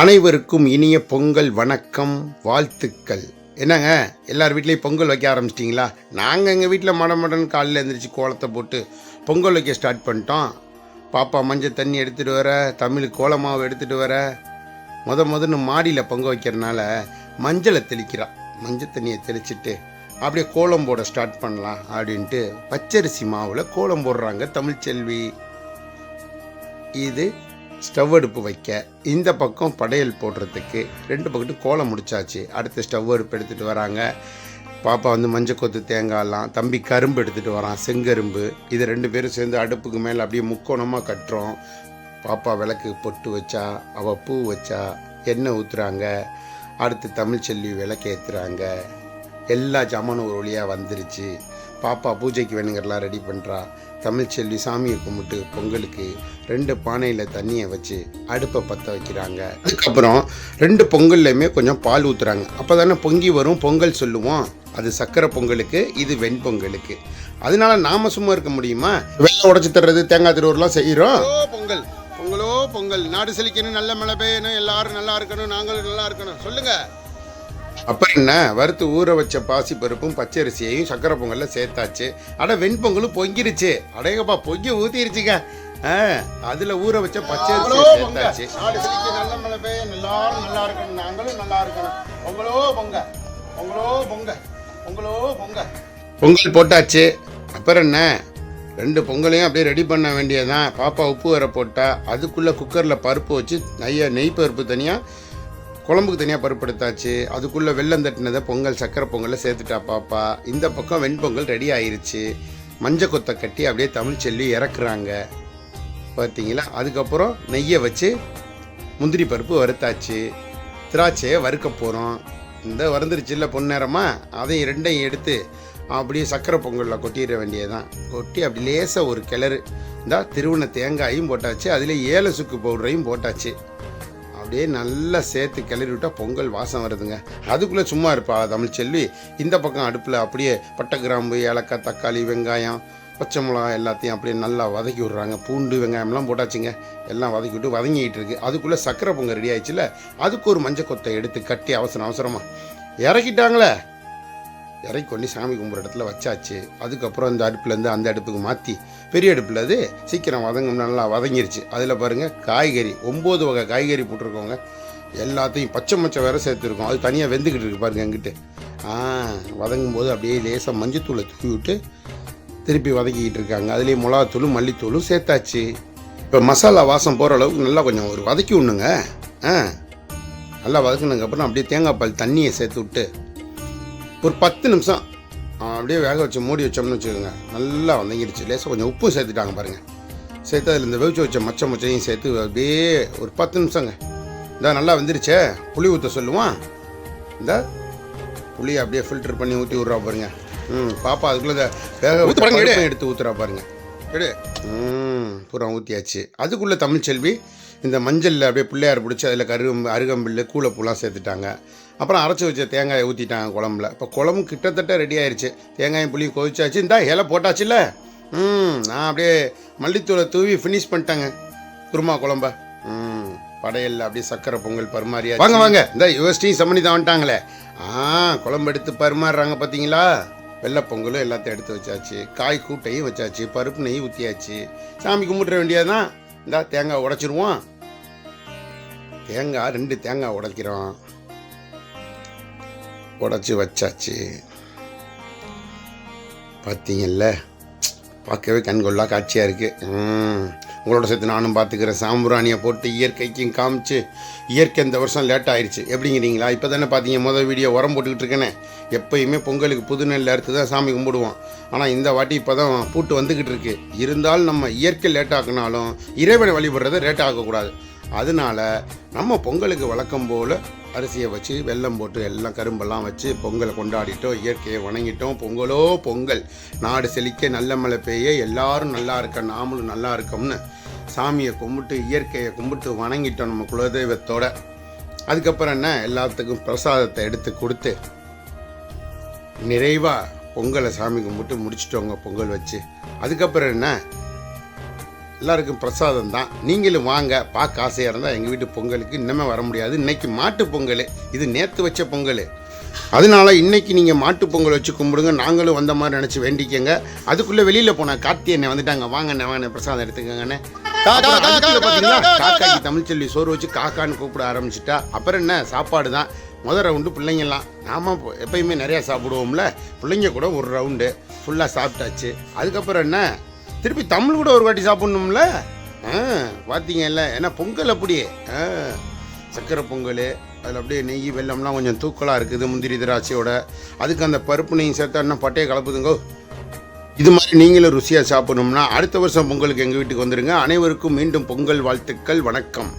அனைவருக்கும் இனிய பொங்கல் வணக்கம் வாழ்த்துக்கள். என்னங்க எல்லார் வீட்லேயும் பொங்கல் வைக்க ஆரம்பிச்சிட்டிங்களா? நாங்கள் எங்கள் வீட்டில் மட மடன் காலையில் எழுந்திரிச்சு கோலத்தை போட்டு பொங்கல் வைக்க ஸ்டார்ட் பண்ணிட்டோம். பாப்பா மஞ்சள் தண்ணி எடுத்துகிட்டு வர தமிழ் கோலமாவை எடுத்துகிட்டு வர. முத முதன்னு மாடியில் பொங்க வைக்கிறனால மஞ்சளை தெளிக்கிறான் மஞ்சள் தண்ணியை தெளிச்சிட்டு அப்படியே கோலம் போட ஸ்டார்ட் பண்ணலாம் அப்படின்ட்டு பச்சரிசி மாவில் கோலம் போடுறாங்க தமிழ்ச்செல்வி இது ஸ்டவ் அடுப்பு வைக்க இந்த பக்கம் படையல் போடுறதுக்கு ரெண்டு பக்கத்து கோலம் முடிச்சாச்சு. அடுத்து ஸ்டவ் அடுப்பு எடுத்துகிட்டு வராங்க. பாப்பா வந்து மஞ்சள் கொத்து தேங்காயெல்லாம் தம்பி கரும்பு எடுத்துகிட்டு வரான் செங்கரும்பு. இது ரெண்டு பேரும் சேர்ந்து அடுப்புக்கு மேலே அப்படியே முக்கோணமாக கட்டுறோம். பாப்பா விளக்கு பொட்டு வச்சா அவள் பூ வச்சா எண்ணெய் ஊற்றுறாங்க அடுத்து தமிழ்ச்செல்வி விளக்கு ஏற்றுறாங்க எல்லா ஜாமானும் ஒரு வழியாக வந்துருச்சு. பாப்பா பூஜைக்கு வேணுங்கிறலாம் ரெடி பண்ணுறா தமிழ்ச்செல்வி சாமியை கும்பிட்டு பொங்கலுக்கு ரெண்டு பானையில் தண்ணியை வச்சு அடுப்பை பற்ற வைக்கிறாங்க. அதுக்கப்புறம் ரெண்டு பொங்கல்லையுமே கொஞ்சம் பால் ஊற்றுறாங்க அப்போ தானே பொங்கி வரும் பொங்கல் சொல்லுவோம். அது சக்கரை பொங்கலுக்கு இது வெண்பொங்கலுக்கு அதனால நாம சும்மா இருக்க முடியுமா? வெள்ளை உடச்சி தர்றது தேங்காய் திருவூர்லாம் செய்கிறோம் பொங்கல் பொங்கலோ. பொங்கல் நாடு செழிக்கணும் நல்ல மழை பெய்யணும் எல்லாரும் நல்லா இருக்கணும் நாங்களும் நல்லா இருக்கணும். சொல்லுங்கள் அப்புறம் என்ன? வறுத்து ஊற வச்ச பாசி பருப்பும் பச்சரிசியையும் சக்கரை பொங்கல்ல சேர்த்தாச்சு. அட வெண்பொங்கலும் பொங்கிருச்சு. அடேங்கப்பா பொங்கி ஊத்திருச்சுங்க. அதுல ஊற வச்ச பச்சரிசியை சேர்த்தாச்சு. நல்ல மழை பெய்ய எல்லாரும் நல்லா இருக்கணும். நாங்களும் நல்லா இருக்கணும். பொங்கலோ பொங்க. பொங்கலோ பொங்க. பொங்கலோ பொங்க. பொங்கல் போட்டாச்சு. அப்புறம் என்ன? ரெண்டு பொங்கலையும் அப்படியே ரெடி பண்ண வேண்டியதுதான். பாப்பா உப்பு வர போட்டா. அதுக்குள்ளே குக்கரில் பருப்பு வச்சு நெய்ய நெய் பருப்பு தனியாக குழம்புக்கு தனியாக பருப்பு எடுத்தாச்சு. அதுக்குள்ளே வெள்ளம் தட்டினதை பொங்கல் சக்கரை பொங்கலில் சேர்த்துட்டா பாப்பா. இந்த பக்கம் வெண்பொங்கல் ரெடி ஆயிருச்சு. மஞ்சள் கொத்தை கட்டி அப்படியே தமிழ் செல்லி இறக்குறாங்க. பார்த்தீங்களா அதுக்கப்புறம் நெய்யை வச்சு முந்திரி பருப்பு வறுத்தாச்சு. திராட்சையை வறுக்க போகிறோம் இந்த வறுந்துருச்சுல்ல பொன்னேரமா அதையும் ரெண்டையும் எடுத்து அப்படியே சக்கரை பொங்கலில் கொட்டிட வேண்டியதுதான். கொட்டி அப்படி லேசாக ஒரு கிளறு. இந்த திருவண்ண தேங்காயும் போட்டாச்சு. அதில் ஏல சுக்கு பவுடரையும் போட்டாச்சு. அப்படியே நல்லா சேர்த்து கிளறி விட்டால் பொங்கல் வாசம் வருதுங்க. அதுக்குள்ளே சும்மா இருப்பா தமிழ்ச்செல்வி இந்த பக்கம் அடுப்பில் அப்படியே பட்டை கிராம்பு ஏலக்காய் தக்காளி வெங்காயம் பச்சை மிளகா எல்லாத்தையும் அப்படியே நல்லா வதக்கி விட்றாங்க. பூண்டு வெங்காயம்லாம் போட்டாச்சுங்க. எல்லாம் வதக்கி விட்டு வதங்கிக்கிட்டு இருக்கு. அதுக்குள்ளே சக்கரை பொங்கல் ரெடி ஆயிடுச்சுல. அதுக்கு ஒரு மஞ்சள் கொத்தை எடுத்து கட்டி அவசரம் அவசரமாக இறக்கிட்டாங்களே. இறக்கி கொண்டு சாமி கும்பிட்ற இடத்துல வச்சாச்சு. அதுக்கப்புறம் இந்த அடுப்புலேருந்து அந்த அடுப்புக்கு மாற்றி பெரிய அடுப்பில் அது சீக்கிரம் வதங்க நல்லா வதங்கிருச்சு. அதில் பாருங்கள் காய்கறி ஒம்பது வகை காய்கறி போட்டிருக்கோங்க எல்லாத்தையும் பச்சை மச்சை வேற சேர்த்துருக்கோம். அது தனியாக வெந்துக்கிட்டு இருக்கு பாருங்கள் எங்கிட்ட ஆ வதங்கும் போது அப்படியே லேசாக மஞ்சத்தூளை தூக்கி விட்டு திருப்பி வதக்கிக்கிட்டு இருக்காங்க. அதுலேயும் மிளகாத்தூளும் மல்லித்தூளும் சேர்த்தாச்சு. இப்போ மசாலா வாசம் போகிற அளவுக்கு நல்லா கொஞ்சம் ஒரு வதக்கி விடணுங்க. ஆ நல்லா வதக்குனதுக்கப்புறம் அப்படியே தேங்காய் பால் தண்ணியை சேர்த்து விட்டு ஒரு பத்து நிமிஷம். அப்படியே வேக வச்சு மூடி வச்சோம்னு வச்சுக்கோங்க. நல்லா வதங்கிடுச்சு. லேசாக கொஞ்சம் உப்பு சேர்த்துட்டாங்க பாருங்கள் சேர்த்து அதில் இந்த வேவிச்சு வச்ச மச்ச மச்சையும் சேர்த்து அப்படியே ஒரு பத்து நிமிஷங்க. இந்த நல்லா வந்துருச்சே. புளி ஊற்ற சொல்லுவான். இந்த புளியை அப்படியே ஃபில்டர் பண்ணி ஊற்றி விட்றா பாருங்க. ம் பாப்பா அதுக்குள்ளே இந்த வேக எடுத்து ஊற்றுறா பாருங்க. எடு. ம் பூரா ஊற்றியாச்சு அதுக்குள்ளே தமிழ்ச்செல்வி இந்த மஞ்சளில் அப்படியே பிள்ளையார் பிடிச்சி அதில் கருகம் அருகம்பில்லு கூளைப்பூலாம் சேர்த்துட்டாங்க. அப்புறம் அரைச்சி வச்ச தேங்காயை ஊற்றிட்டாங்க குழம்புல. இப்போ குழம்பு கிட்டத்தட்ட ரெடி ஆயிருச்சு. தேங்காயும் புளியும் கொதிச்சாச்சு. இந்தா இலை போட்டாச்சுல்ல? ம் நான் அப்படியே மல்லித்தூளை தூவி ஃபினிஷ் பண்ணிட்டேங்க. குருமா குழம்ப. ம் படையல்ல அப்படியே சக்கரை பொங்கல் பரிமாறியா வாங்க வாங்க. இந்த யுவஸ்டியும் சம்மணி தான் வந்துட்டாங்களே. ஆ குழம்பு எடுத்து பரிமாறுறாங்க பார்த்தீங்களா வெள்ளை பொங்கலும் எல்லாத்தையும் எடுத்து வச்சாச்சு. காய் கூட்டையும் வச்சாச்சு. பருப்பு நெய் ஊற்றியாச்சு சாமி கும்பிட்ற வேண்டியதுதான் இந்தா தேங்காய் உடைச்சிருவோம். தேங்காய் ரெண்டு தேங்காய் உடைக்கிறோம். உடைச்சி வச்சாச்சு. பார்த்தீங்கல்ல பார்க்கவே கண்கொள்ளா காட்சியாக இருக்குது உங்களோட சேர்த்து நானும் பார்த்துக்கிறேன். சாம்பிராணியை போட்டு இயற்கைக்கும் காமிச்சு இயற்கை இந்த வருஷம் லேட் ஆயிடுச்சு எப்படிங்கிறீங்களா? இப்போ தானே பார்த்தீங்க முதல் வீடியோ உரம் போட்டுக்கிட்டு இருக்கேனே. எப்பயுமே பொங்கலுக்கு புது நெல் அறுத்து தான் சாமி கும்பிடுவோம். ஆனால் இந்த வாட்டி இப்போ தான் பூட்டு வந்துக்கிட்டு இருக்கு. இருந்தாலும் நம்ம இயற்கை லேட் ஆக்குனாலும் இறைவனை வழிபடுறதை லேட் ஆகக்கூடாது அதனால நம்ம பொங்கலுக்கு வழக்கம் போல் அரிசியை வச்சு வெல்லம் போட்டு எல்லாம் கரும்பெல்லாம் வச்சு பொங்கலை கொண்டாடிட்டோம் இயற்கையை வணங்கிட்டோம். பொங்கலோ பொங்கல். நாடு செழிக்க நல்ல மழை பெய்ய எல்லாரும் நல்லா இருக்க நாமளும் நல்லா இருக்கோம்னு சாமியை கும்பிட்டு இயற்கையை கும்பிட்டு வணங்கிட்டோம் நம்ம குலதெய்வத்தோட. அதுக்கப்புறம் என்ன? எல்லாத்துக்கும் பிரசாதத்தை எடுத்து கொடுத்து நிறைவாக பொங்கலை சாமி கும்பிட்டு முடிச்சிட்டோங்க பொங்கல் வச்சு. அதுக்கப்புறம் என்ன? எல்லாருக்கும் பிரசாதம் தான் நீங்களும் வாங்க பார்க்க ஆசையாக இருந்தால் எங்கள் வீட்டு பொங்கலுக்கு இன்னமே வர முடியாது. இன்றைக்கி மாட்டு பொங்கல். இது நேற்று வச்ச பொங்கல். அதனால இன்னைக்கு நீங்கள் மாட்டு பொங்கல் வச்சு கும்பிடுங்க. நாங்களும் வந்த மாதிரி நினச்சி வேண்டிக்கங்க. அதுக்குள்ளே வெளியில் போன கார்த்தி அண்ணன் வந்துட்டாங்க. வாங்கண்ணே வாங்க பிரசாதம் எடுத்துக்கங்கண்ணே. அப்புறம் காக்காக்கு தமிழ்ச்செல்வி சோறு வச்சு காக்கான்னு கூப்பிட ஆரம்பிச்சிட்டா. அப்புறம் என்ன? சாப்பாடு தான் முதல் ரவுண்டு பிள்ளைங்கலாம் நாம இப்போ எப்பயுமே நிறையா சாப்பிடுவோம்ல. பிள்ளைங்க கூட ஒரு ரவுண்டு ஃபுல்லாக சாப்பிட்டாச்சு. அதுக்கப்புறம் என்ன? திருப்பி தமிழ் கூட ஒரு வாட்டி சாப்பிட்ணும்ல? ஆ பார்த்தீங்கல்ல ஏன்னா பொங்கல் அப்படியே? சர்க்கரை பொங்கல் அதில் அப்படியே நெய் வெல்லம்லாம் கொஞ்சம் தூக்கலாக இருக்குது முந்திரி திராட்சையோட. அதுக்கு அந்த பருப்பு நெய் சேர்த்தா இன்னும் பட்டையை கலப்புதுங்கோ. இது மாதிரி நீங்களும் ருசியாக சாப்பிடணும்னா அடுத்த வருஷம் பொங்கலுக்கு எங்கள் வீட்டுக்கு வந்துடுங்க அனைவருக்கும் மீண்டும் பொங்கல் வாழ்த்துக்கள் வணக்கம்.